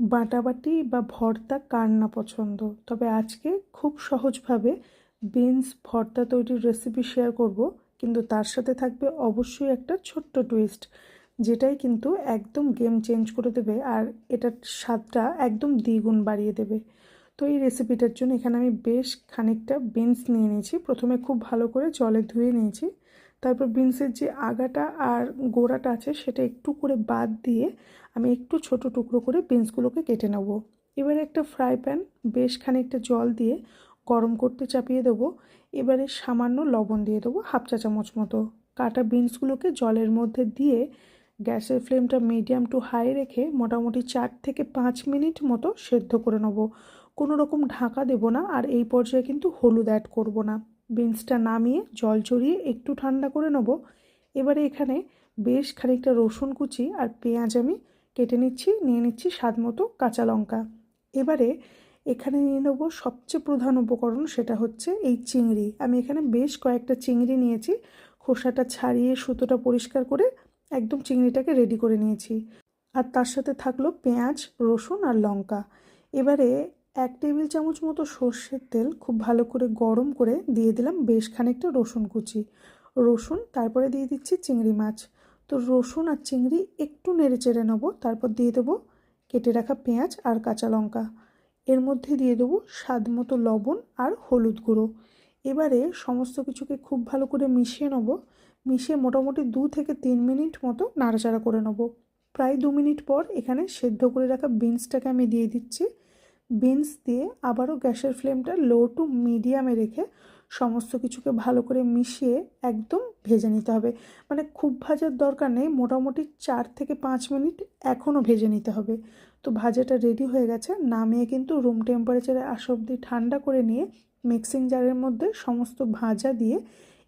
বাটাবাটি বা ভর্তা কার না পছন্দ? তবে আজকে খুব সহজভাবে বিনস ভর্তা তৈরির রেসিপি শেয়ার করব, কিন্তু তার সাথে থাকবে অবশ্যই একটা ছোট্ট টুইস্ট যেটাই কিন্তু একদম গেম চেঞ্জ করে দেবে আর এটার স্বাদটা একদম দ্বিগুণ বাড়িয়ে দেবে। তো এই রেসিপিটার জন্য এখানে আমি বেশ খানিকটা বিনস নিয়ে নিয়েছি। প্রথমে খুব ভালো করে জলে ধুয়ে নিয়েছি। তারপর বিনসের যে আগাটা আর গোড়াটা আছে, সেটা একটু করে বাদ দিয়ে আমি একটু ছোট টুকরো করে বিনসগুলোকে কেটে নেব। এবারে একটা ফ্রাই প্যান, বেশ খানিকটা জল দিয়ে গরম করতে চাপিয়ে দেবো। এবারে সামান্য লবণ দিয়ে দেবো হাফ চা চামচ মতো। কাটা বিনসগুলোকে জলের মধ্যে দিয়ে গ্যাসের ফ্লেমটা মিডিয়াম টু হাই রেখে মোটামুটি চার থেকে পাঁচ মিনিট মতো সেদ্ধ করে নেব। কোনো রকম ঢাকা দেব না আর এই পর্যায়ে কিন্তু হলুদ অ্যাড করব না। বিনসটা নামিয়ে জল চড়িয়ে একটু ঠান্ডা করে নেব। এবারে এখানে বেশ খানিকটা রসুন কুচি আর পেঁয়াজ আমি কেটে নিচ্ছি, নিয়ে নিচ্ছি স্বাদ মতো কাঁচা লঙ্কা। এবারে এখানে নিয়ে নেব সবচেয়ে প্রধান উপকরণ সেটা হচ্ছে এই চিংড়ি। আমি এখানে বেশ কয়েকটা চিংড়ি নিয়েছি, খোসাটা ছাড়িয়ে সুতোটা পরিষ্কার করে একদম চিংড়িটাকে রেডি করে নিয়েছি। আর তার সাথে থাকল পেঁয়াজ, রসুন আর লঙ্কা। এবারে এক টেবিল চামচ মতো সর্ষের তেল খুব ভালো করে গরম করে দিয়ে দিলাম বেশ খানিকটা রসুন কুচি। রসুন, তারপরে দিয়ে দিচ্ছি চিংড়ি মাছ। তো রসুন আর চিংড়ি একটু নেড়ে চেড়ে নেব, তারপর দিয়ে দেবো কেটে রাখা পেঁয়াজ আর কাঁচা লঙ্কা। এর মধ্যে দিয়ে দেবো স্বাদ মতো লবণ আর হলুদ গুঁড়ো। এবারে সমস্ত কিছুকে খুব ভালো করে মিশিয়ে নেব। মিশিয়ে মোটামুটি দু থেকে তিন মিনিট মতো নাড়াচাড়া করে নেব। প্রায় দু মিনিট পর এখানে সেদ্ধ করে রাখা বিনসটাকে আমি দিয়ে দিচ্ছি। বিনস দিয়ে আবারও গ্যাসের ফ্লেমটা লো টু মিডিয়ামে রেখে সমস্ত কিছুকে ভালো করে মিশিয়ে একদম ভেজে নিতে হবে। মানে খুব ভাজার দরকার নেই, মোটামুটি চার থেকে পাঁচ মিনিট এখনও ভেজে নিতে হবে। তো ভাজাটা রেডি হয়ে গেছে, নামিয়ে কিন্তু রুম টেম্পারেচারে আসা অবধি ঠান্ডা করে নিয়ে মিক্সিং জারের মধ্যে সমস্ত ভাজা দিয়ে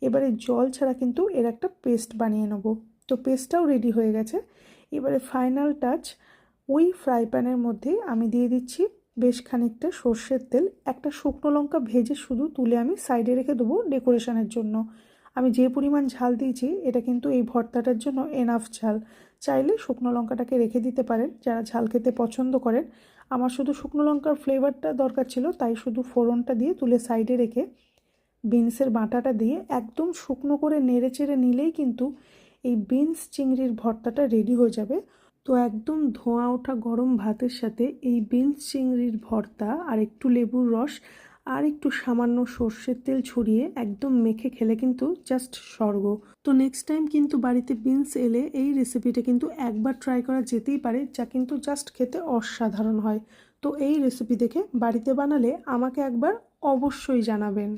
এবারে জল ছাড়া কিন্তু এর একটা পেস্ট বানিয়ে নেব। তো পেস্টটাও রেডি হয়ে গেছে। এবারে ফাইনাল টাচ ওই ফ্রাই প্যানের মধ্যেই আমি দিয়ে দিচ্ছি বেশ খানিকটা সর্ষের তেল, একটা শুকনো লঙ্কা ভেজে শুধু তুলে আমি সাইডে রেখে দেবো ডেকোরেশনের জন্য। আমি যে পরিমাণ ঝাল দিয়েছি, এটা কিন্তু এই ভর্তাটার জন্য এনাফ ঝাল। চাইলে শুকনো লঙ্কাটাকে রেখে দিতে পারেন, যারা ঝাল খেতে পছন্দ করেন। আমার শুধু শুকনো লঙ্কার ফ্লেভারটা দরকার ছিল, তাই শুধু ফোড়নটা দিয়ে তুলে সাইডে রেখে বিনসের বাটাটা দিয়ে একদম শুকনো করে নেড়ে চেড়ে নিলেই কিন্তু এই বিনস চিংড়ির ভর্তাটা রেডি হয়ে যাবে। তো একদম ধোঁয়া ওঠা গরম ভাতের সাথে এই বিনস চিংড়ির ভর্তা, আর একটু লেবুর রস, আর একটু সামান্য সর্ষের তেল ছড়িয়ে একদম মেখে খেলে কিন্তু জাস্ট স্বর্গ। তো নেক্সট টাইম কিন্তু বাড়িতে বিনস এলে এই রেসিপিটা কিন্তু একবার ট্রাই করা যেতেই পারে, যা কিন্তু জাস্ট খেতে অসাধারণ হয়। তো এই রেসিপি দেখে বাড়িতে বানালে আমাকে একবার অবশ্যই জানাবেন।